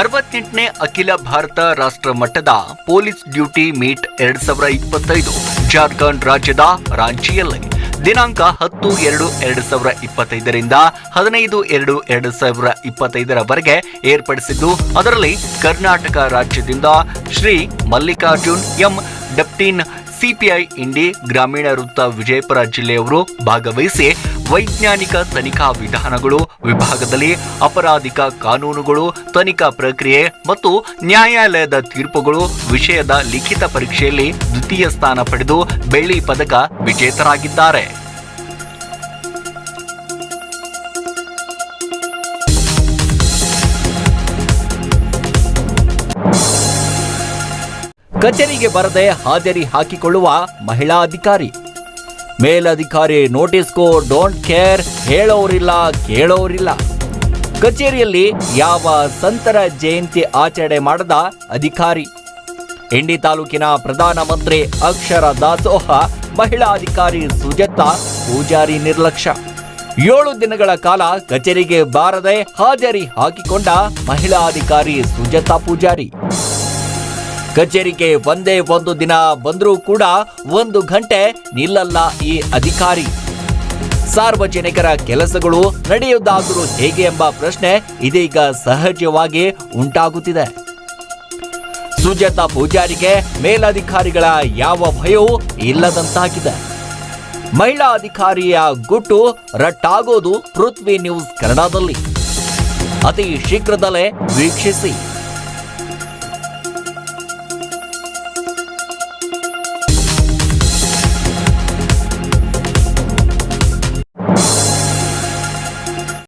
ಅರವತ್ತೆಂಟನೇ ಅಖಿಲ ಭಾರತ ರಾಷ್ಟ್ರ ಮಟ್ಟದ ಪೊಲೀಸ್ ಡ್ಯೂಟಿ ಮೀಟ್ ಎರಡ್ ಸಾವಿರ ಇಪ್ಪತ್ತೈದು. ಜಾರ್ಖಂಡ್ ರಾಜ್ಯದ ರಾಂಚಿಯಲ್ಲಿ ದಿನಾಂಕ ಹತ್ತು ಎರಡು ಎರಡು ಸಾವಿರ ಇಪ್ಪತ್ತೈದರಿಂದ ಹದಿನೈದು ಎರಡು ಎರಡು ಸಾವಿರ ಇಪ್ಪತ್ತೈದರವರೆಗೆ ಏರ್ಪಡಿಸಿದ್ದು, ಅದರಲ್ಲಿ ಕರ್ನಾಟಕ ರಾಜ್ಯದಿಂದ ಶ್ರೀ ಮಲ್ಲಿಕಾರ್ಜುನ್ ಎಂ, ಡಪ್ಟಿನ್ ಸಿಪಿಐ ಇಂಡಿ ಗ್ರಾಮೀಣ ವೃತ್ತ ವಿಜಯಪುರ ಜಿಲ್ಲೆಯವರು ಭಾಗವಹಿಸಿ ವೈಜ್ಞಾನಿಕ ತನಿಖಾ ವಿಧಾನಗಳು, ವಿಭಾಗದಲ್ಲಿ ಅಪರಾಧಿಕ ಕಾನೂನುಗಳು, ತನಿಖಾ ಪ್ರಕ್ರಿಯೆ ಮತ್ತು ನ್ಯಾಯಾಲಯದ ತೀರ್ಪುಗಳು ವಿಷಯದ ಲಿಖಿತ ಪರೀಕ್ಷೆಯಲ್ಲಿ ದ್ವಿತೀಯ ಸ್ಥಾನ ಪಡೆದು ಬೆಳ್ಳಿ ಪದಕ ವಿಜೇತರಾಗಿದ್ದಾರೆ. ಕಚೇರಿಗೆ ಬರದೆ ಹಾಜರಿ ಹಾಕಿಕೊಳ್ಳುವ ಮಹಿಳಾ ಅಧಿಕಾರಿ ಮೇಲಧಿಕಾರಿ ನೋಟಿಸ್ಗೂ ಡೋಂಟ್ ಕೇರ್ ಹೇಳೋರಿಲ್ಲ, ಕೇಳೋರಿಲ್ಲ. ಕಚೇರಿಯಲ್ಲಿ ಯಾವ ಸಂತರ ಜಯಂತಿ ಆಚರಣೆ ಮಾಡದ ಅಧಿಕಾರಿ. ಇಂಡಿ ತಾಲೂಕಿನ ಪ್ರಧಾನಮಂತ್ರಿ ಅಕ್ಷರ ದಾಸೋಹ, ಮಹಿಳಾ ಅಧಿಕಾರಿ ಸುಜಾತ, ಪೂಜಾರಿ ನಿರ್ಲಕ್ಷ್ಯ ಏಳು ದಿನಗಳ ಕಾಲ ಕಚೇರಿಗೆ ಬಾರದೆ ಹಾಜರಿ ಹಾಕಿಕೊಂಡ ಮಹಿಳಾ ಅಧಿಕಾರಿ ಸುಜಾತ ಪೂಜಾರಿ. ಕಚೇರಿಗೆ ಒಂದೇ ಒಂದು ದಿನ ಬಂದರೂ ಕೂಡ ಒಂದು ಗಂಟೆ ನಿಲ್ಲಲ್ಲ ಈ ಅಧಿಕಾರಿ. ಸಾರ್ವಜನಿಕರ ಕೆಲಸಗಳು ನಡೆಯುವುದಾದರೂ ಹೇಗೆ ಎಂಬ ಪ್ರಶ್ನೆ ಇದೀಗ ಸಹಜವಾಗಿ ಉಂಟಾಗುತ್ತಿದೆ. ಸುಜಾತ ಪೂಜಾರಿಗೆ ಮೇಲಧಿಕಾರಿಗಳ ಯಾವ ಭಯವೂ ಇಲ್ಲದಂತಾಗಿದೆ. ಮಹಿಳಾ ಅಧಿಕಾರಿಯ ಗುಟ್ಟು ರಟ್ಟಾಗೋದು ಪೃಥ್ವಿ ನ್ಯೂಸ್ ಕನ್ನಡದಲ್ಲಿ. ಅತಿ ಶೀಘ್ರದಲ್ಲೇ ವೀಕ್ಷಿಸಿ.